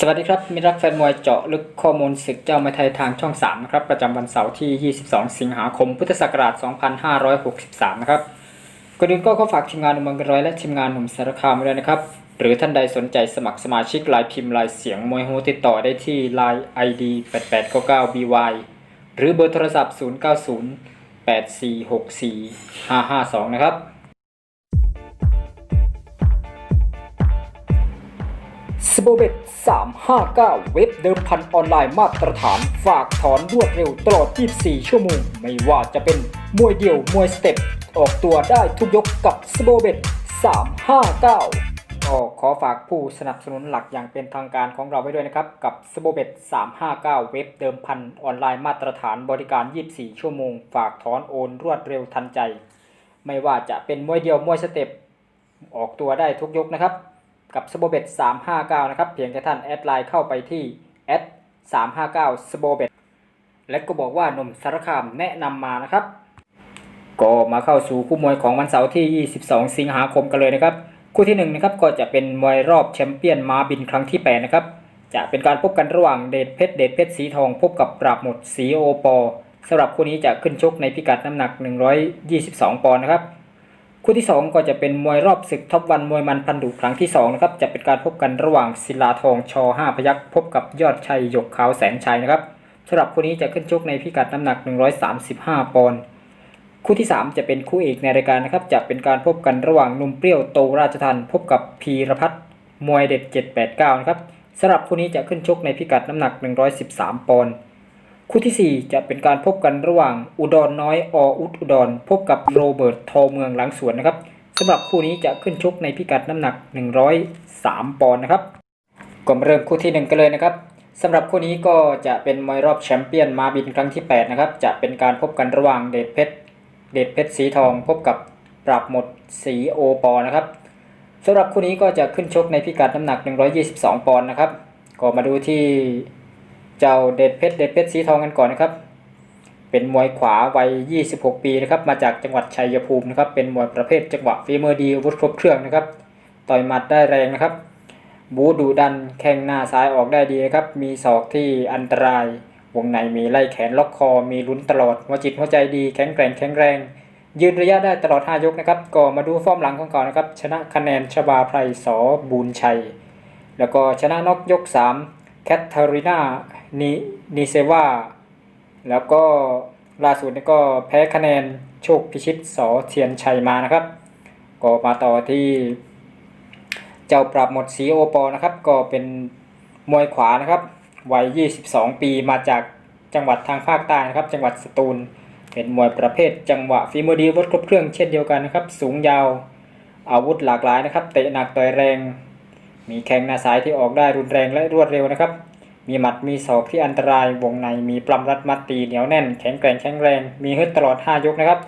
สวัสดีครับมิรักแฟนมวยเจาะลึกข้อมูลศึกเจ้ามวยไทยทางช่อง 3 นะครับ ประจำวันเสาร์ที่ 22 สิงหาคม พุทธศักราช 2563 นะครับก่อนอื่นก็ขอฝากทีมงานหนุ่มเมืองกันร้อยและทีมงานหนุ่มสารคามไว้ด้วยนะครับ หรือท่านใดสนใจสมัครสมาชิกลน์พิมพ์ลน์เสียงมวยโฮติดต่อได้ที่ Line ID 8899BY หรือเบอร์โทรศัพท์ 090 8464 552 นะครับ สโบเบต359 เว็บเดิมพันออนไลน์มาตรฐาน ฝากถอนรวดเร็วตลอด 24 ชั่วโมง ไม่ว่าจะเป็นมวยเดี่ยว มวยสเต็ป ออกตัวได้ทุกยกกับสโบเบต359ก็ขอฝากผู้สนับสนุนหลักอย่างเป็นทางการของเราไว้ด้วยนะครับ กับสโบเบต359 เว็บเดิมพันออนไลน์มาตรฐานบริการ 24 ชั่วโมง ฝากถอนโอนรวดเร็วทันใจ ไม่ว่าจะเป็นมวยเดี่ยว มวยสเต็ป ออกตัวได้ทุกยกนะครับ กับสโบเบต359 นะครับ เพียงแค่ท่านแอดไลน์เข้าไปที่แอด359สโบเบตและก็บอกว่าหนุ่มสารคามแนะนำมานะครับ ก็มาเข้าสู่คู่มวยของวันเสาร์ที่ 22 สิงหาคมกันเลยนะครับ คู่ที่1นะครับก็จะเป็นมวยรอบแชมเปี้ยนมาบินครั้งที่ 8 นะครับ จะเป็นการพบกันระหว่างเดชเพชรเดชเพชรสีทองพบกับปราบหมดสีโอปอสำหรับคู่นี้จะขึ้นชกในพิกัดน้ำหนัก 122 ปอนด์นะครับ คู่ที่ 2 ก็จะเป็นมวยรอบศึกท็อปวันมวยมันพันดุครั้งที่2นะครับจะเป็นการพบกันระหว่างศิลาทองช5พยักพบกับยอดชัยหยกขาวแสนชัยนะครับสำหรับคู่นี้จะขึ้นชกในพิกัดน้ำหนัก 135 ปอนด์คู่ที่ 3 จะเป็นคู่เอกในรายการนะครับจะเป็นการพบกันระหว่างนุ่มเปรี้ยวโตราชทันพบกับพีรพัฒน์มวยเด็ด 789 นะครับสำหรับคู่นี้จะขึ้นชกในพิกัดน้ำหนัก 113 ปอนด์ คู่ทีสี่ 4 จะเป็นการพบกันระหว่างอุดรน้อยออุดอุดร พบกับโรเบิร์ตทอเมืองหลังสวนนะครับสำหรับคู่นี้จะขึ้นชกในพิกัดน้ำหนัก 103 ปอนด์นะครับก็มาเริ่มคู่ที่ 1 กันเลยนะครับสำหรับคู่นี้ก็จะเป็นมวยรอบแชมเปี้ยนมาบินครั้งที่ 8 นะครับ จะเป็นการพบกันระหว่างเดชเพชร เดชเพชรสีทอง พบกับปรับหมดสีโอปอนะครับสำหรับคู่นี้ก็จะขึ้นชกในพิกัดน้ำหนัก 122 ปอนด์นะครับ ก็มาดูที่ เจ้าเดชเพชรเดชเพชรสีทองกันก่อนนะครับ เป็นมวยขวาวัย 26 ปีนะครับ มาจากจังหวัดชัยภูมินะครับ เป็นมวยประเภทจังหวะฝีมือดีอาวุธครบเครื่องนะครับ ต่อยหมัดได้แรงนะครับ บูดุดันแข้งหน้าซ้ายออกได้ดีนะครับ มีศอกที่อันตรายวงในมีไล่แขนล็อกคอ มีลุ้นตลอดหัวจิตหัวใจดีแข็งแกร่งแข็งแรง ยืนระยะได้ตลอด 5 ยกนะครับ ก็มาดูฟอร์มหลังของเขานะครับ ชนะคะแนนชบาไพรสอบูนชัย แล้วก็ชนะนอกยก 3 แคทเธอรีนานินิเซวาแล้วก็ล่าสุดนี่ก็แพ้คะแนนโชคพิชิตสอเทียนชัยมานะครับ ก็มาต่อที่ เจ้าปรับหมดสีโอปอนะครับ ก็เป็นมวยขวานะครับวัย 22 ปีมาจากจังหวัดทางภาคใต้นะครับ จังหวัดสตูล เป็นมวยประเภทจังหวะฝีมือดีวุธครบเครื่องเช่นเดียวกันนะครับ สูงยาวอาวุธหลากหลายนะครับ เตะหนักต่อยแรง มีแข้งหน้าซ้ายที่ออกได้รุนแรงและรวดเร็วนะครับ มีหมัดมีศอกที่อันตรายวงในมีปล้ำรัดมัดตีเหนียวแน่นแข็งแกร่งแข็งแรง มีฮึดตลอด 5 ยกนะครับ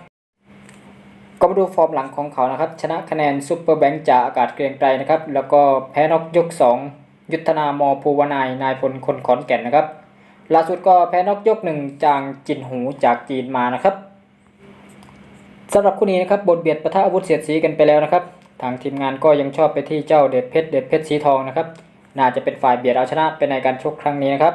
ก็มาดูฟอร์มหลังของเขานะครับ ชนะคะแนนซุปเปอร์แบงค์จากอากาศเกรียงไกรนะครับ แล้วก็แพ้นอกยก 2 ยุทธนามอภูวนายนายพลคนขอนแก่นนะครับล่าสุดก็แพ้นอกยกหนึ่งจางจินหูจากจีนมานะครับสำหรับคู่นี้นะครับบทเบียดประทะอาวุธเสียดสีกันไปแล้วนะครับ ทางทีมงานก็ยังชอบไปที่เจ้าเด็ดเพชรเด็ดเพชรสีทองนะครับ น่าจะเป็นฝ่ายเบียดเอาชนะไปในการชกครั้งนี้นะครับ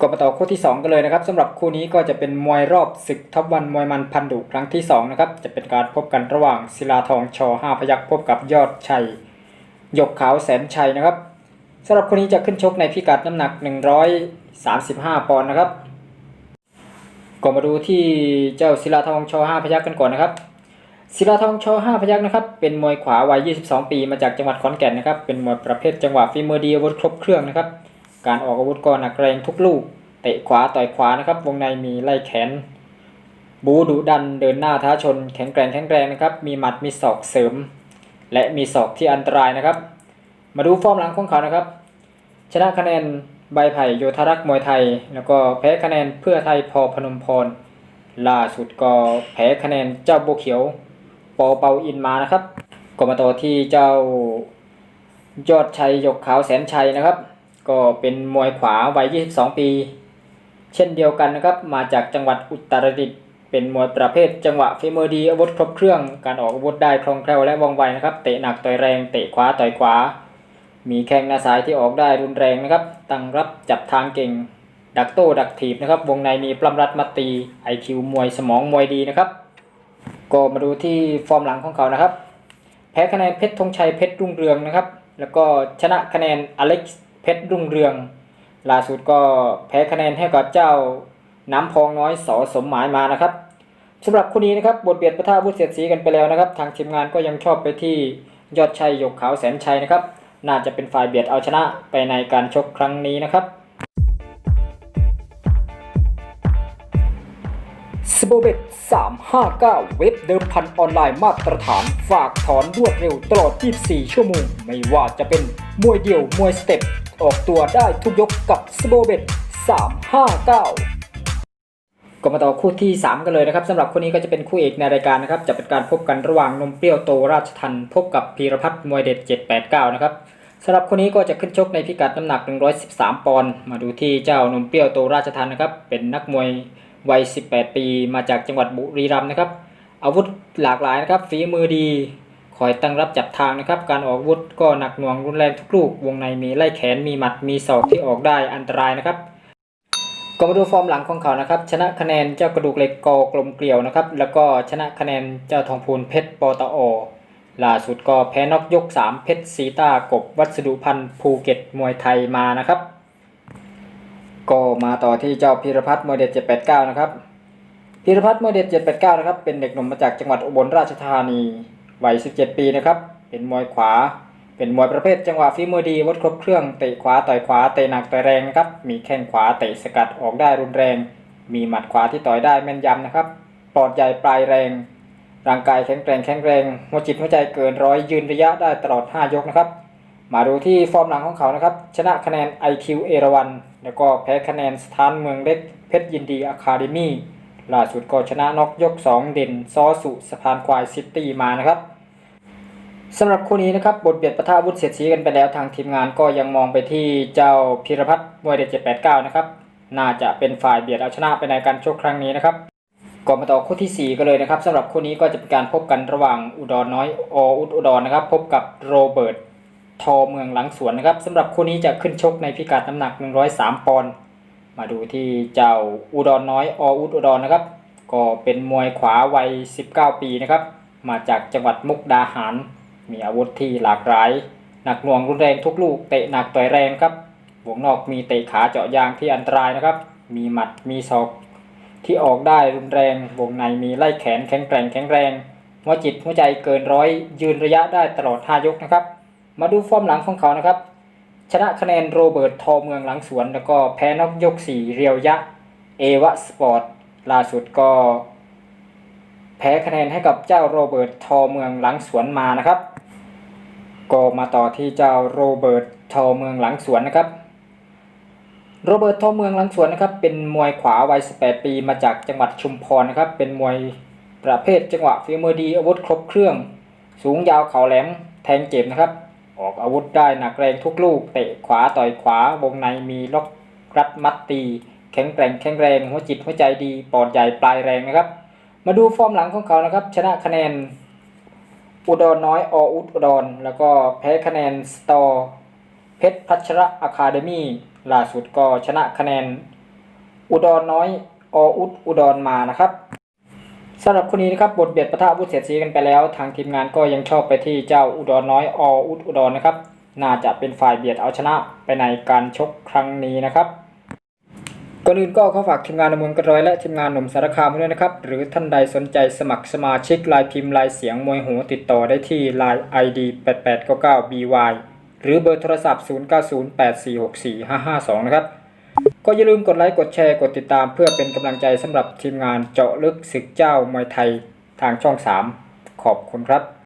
ก็มาต่อคู่ที่ 2 กันเลยนะครับสำหรับคู่นี้ก็จะเป็นมวยรอบศึกท็อปวันมวยมันพันดุครั้งที่2นะครับจะเป็นการพบกันระหว่างศิลาทองช5พยักพบกับยอดชัยหยกขาวแสนชัยนะครับสำหรับคู่นี้จะขึ้นชกในพิกัดน้ำหนัก 135 ปอนด์นะครับก็มาดูที่เจ้าศิลาทองช5พยักกันก่อนนะครับ ศิลาทองช5พยักนะครับ เป็นมวยขวาวัย 22 ปี มาจากจังหวัดขอนแก่นนะครับ เป็นมวยประเภทจังหวะฝีมือดีอาวุธครบเครื่องนะครับ การออกอาวุธก็หนักแรงทุกลูก เตะขวาต่อยขวานะครับ วงในมีไล่แขน บูดุดันเดินหน้าท้าชน แข็งแกร่งแข็งแรงนะครับ มีหมัดมีศอกเสริม และมีศอกที่อันตรายนะครับ มาดูฟอร์มหลังของเขานะครับ ชนะคะแนนใบไผ่โยธารักษมวยไทย แล้วก็แพ้คะแนนเพื่อไทยพอพนมพร ล่าสุดก็แพ้คะแนนเจ้าโบเขียว ปอเปาอินมานะครับก็มาต่อที่เจ้ายอดชัยยกขาวแสนชัยนะครับ ก็เป็นมวยขวาวัย 22 ปี เช่นเดียวกันนะครับ มาจากจังหวัดอุตรดิตถ์เป็นมวยประเภทจังหวะฝีมือดีอาวุธครบเครื่องการออกอาวุธได้คล่องแคล่วและว่องไวนะครับ เตะหนักต่อยแรงเตะขวาต่อยขวา มีแข้งหน้าซ้ายที่ออกได้รุนแรงนะครับ ตั้งรับจับทางเก่ง ดักโต้ดักถีบนะครับ วงในมีปล้ำรัดมัดตีไอคิวมวยสมองมวยดีนะครับ ก็มาดูที่ฟอร์มหลังของเขานะครับ แพ้คะแนนเพชรธงชัยเพชรรุ่งเรืองนะครับ แล้วก็ชนะคะแนนอเล็กซ์เพชรรุ่งเรืองล่าสุดก็แพ้คะแนนให้กับเจ้าน้ำพองน้อยสอสมหมายมานะครับสำหรับคู่นี้นะครับบทเบียดประท่าวุฒิเสียดสีกันไปแล้วนะครับ ทางทีมงานก็ยังชอบไปที่ยอดชัยหยกขาวแสนชัยนะครับ น่าจะเป็นฝ่ายเบียดเอาชนะไปในการชกครั้งนี้นะครับ โบเบ359 เว็บเดิมพันออนไลน์มาตรฐาน ฝากถอนรวดเร็วตลอด 24 ชั่วโมง ไม่ว่าจะเป็นมวยเดี่ยวมวยสเต็ป ออกตัวได้ทุกยกกับสโบเบต359ก็มาต่อคู่ที่ 3 กันเลยนะครับสำหรับคู่นี้ก็จะเป็นคู่เอกในรายการนะครับจะเป็นการพบกันระหว่างนมเปรี้ยวโตราชทันพบกับพีรพัฒน์มวยเด็ด 789 นะครับสำหรับคู่นี้ก็จะขึ้นชกในพิกัดน้ำหนัก 113 ปอนด์มาดูที่เจ้านมเปรี้ยวโตราชทันนะครับเป็นนักมวย วัย 18 ปีมาจากจังหวัดบุรีรัมย์นะครับ อาวุธหลากหลายนะครับฝีมือดีคอยตั้งรับจับทางนะครับ การออกวุธก็หนักหน่วงรุนแรงทุกลูก วงในมีไล่แขนมีหมัดมีศอกที่ออกได้อันตรายนะครับก็มาดูฟอร์มหลังของเขานะครับ ชนะคะแนนเจ้ากระดูกเหล็กกอกลมเกลียวนะครับ แล้วก็ชนะคะแนนเจ้าทองพูนเพชรปตอล่าสุดก็แพ้น็อกยก 3 เพชรซีตากบวัสดุพันธ์ภูเก็ตมวยไทยมานะครับ ก็มาต่อที่เจ้าพีรพัฒน์มวยเด็ด789 นะครับพีรพัฒน์มวยเด็ด789 นะครับ เป็นเด็กหนุ่มมาจากจังหวัดอุบลราชธานี วัย 17 ปีนะครับ เป็นมวยขวา เป็นมวยประเภทจังหวะฝีมือดีวัดครบเครื่อง เตะขวาต่อยขวา เตะหนักต่อยแรงนะครับ มีแข้งขวาเตะสกัดออกได้รุนแรง มีหมัดขวาที่ต่อยได้แม่นยำนะครับปลอดใหญ่ปลายแรง ร่างกายแข็งแกร่งแข็งแรง หัวจิตหัวใจเกินร้อยยืนระยะได้ตลอด 5 ยกนะครับ มาดูที่ฟอร์มหลังของเขานะครับ ชนะคะแนน IQ เอราวัน แล้วก็แพ้คะแนนสถานเมืองเล็กเพชรยินดีอะคาเดมี่ล่าสุดก็ชนะน็อกยก 2 เด่นซอสุสะพานควายซิตี้มานะครับสำหรับคู่นี้นะครับบทเบียดปะทะอาวุธเสียดสีกันไปแล้วทางทีมงานก็ยังมองไปที่เจ้าพีรพัฒน์มวยเด็ด789 นะครับ น่าจะเป็นฝ่ายเบียดเอาชนะไปในการชกครั้งนี้นะครับก่อนมาต่อคู่ที่ 4 กันเลยนะครับสำหรับคู่นี้ก็จะเป็นการพบกันระหว่างอุดรน้อยออุดอุดรนะครับ พบกับโรเบิร์ต ทอเมืองหลังสวนนะครับสำหรับคู่นี้จะขึ้นชกในพิกัดน้ำหนัก 103 ปอนด์มาดูที่เจ้าอุดรน้อยออุดอุดรนะครับ ก็เป็นมวยขวาวัย 19 ปีนะครับ มาจากจังหวัดมุกดาหาร มีอาวุธที่หลากหลาย หนักหน่วงรุนแรงทุกลูกเตะหนักต่อยแรงครับวงนอกมีเตะขาเจาะยางที่อันตรายนะครับ มีหมัดมีศอกที่ออกได้รุนแรง วงในมีไล่แขนแข็งแกร่งแข็งแรงหัวจิตหัวใจเกินร้อยยืนระยะได้ตลอด 5 ยกนะครับ มาดูฟอร์มหลังของเขานะครับ ชนะคะแนนโรเบิร์ตทอเมืองหลังสวน แล้วก็แพ้นอกยก 4 เรียวยะ เอวะสปอร์ตล่าสุดก็แพ้คะแนนให้กับเจ้าโรเบิร์ตทอเมืองหลังสวนมานะครับ ก็มาต่อที่เจ้าโรเบิร์ตทอเมืองหลังสวนนะครับ โรเบิร์ตทอเมืองหลังสวนนะครับเป็นมวยขวาวัย 18 ปีมาจากจังหวัดชุมพรนะครับ เป็นมวยประเภทจังหวะฝีมือดีอาวุธครบเครื่อง สูงยาวเข่าแหลมแทงเจ็บนะครับ ออกอาวุธได้หนักแรงทุกลูก เตะขวาต่อยขวาวงในมีล็อกรัดมัดตี แข็งแกร่งแข็งแรง หัวจิตหัวใจดี ปอดใหญ่ปลายแรงนะครับ มาดูฟอร์มหลังของเขานะครับ ชนะคะแนน อุดรน้อยออุดอุดร แล้วก็แพ้คะแนนสตอเพชรพัชระอะคาเดมี่ล่าสุดก็ชนะคะแนน อุดรน้อยออุดอุดรมานะครับ สำหรับคนนี้นะครับบทเบียดปะทะอาวุธเสียดสีกันไปแล้ว ทางทีมงานก็ยังชอบไปที่เจ้าอุดรน้อยออุดอุดรนะครับ น่าจะเป็นฝ่ายเบียดเอาชนะไปในการชกครั้งนี้นะครับก่อนอื่นก็ขอฝากทีมงานในมืองกระร้อยและทีมงานหนุ่มสารคามด้วยนะครับ หรือท่านใดสนใจสมัครสมาชิกลายพิมพ์ลายเสียงมวยหูติดต่อได้ที่ Line ID 8899BY หรือเบอร์โทรศัพท์ 0908464552 นะครับ ก็อย่าลืมกดไลค์กดแชร์กดติดตามเพื่อเป็นกำลังใจสำหรับทีมงานเจาะลึกศึกเจ้ามวยไทยทางช่อง 3 ขอบคุณครับ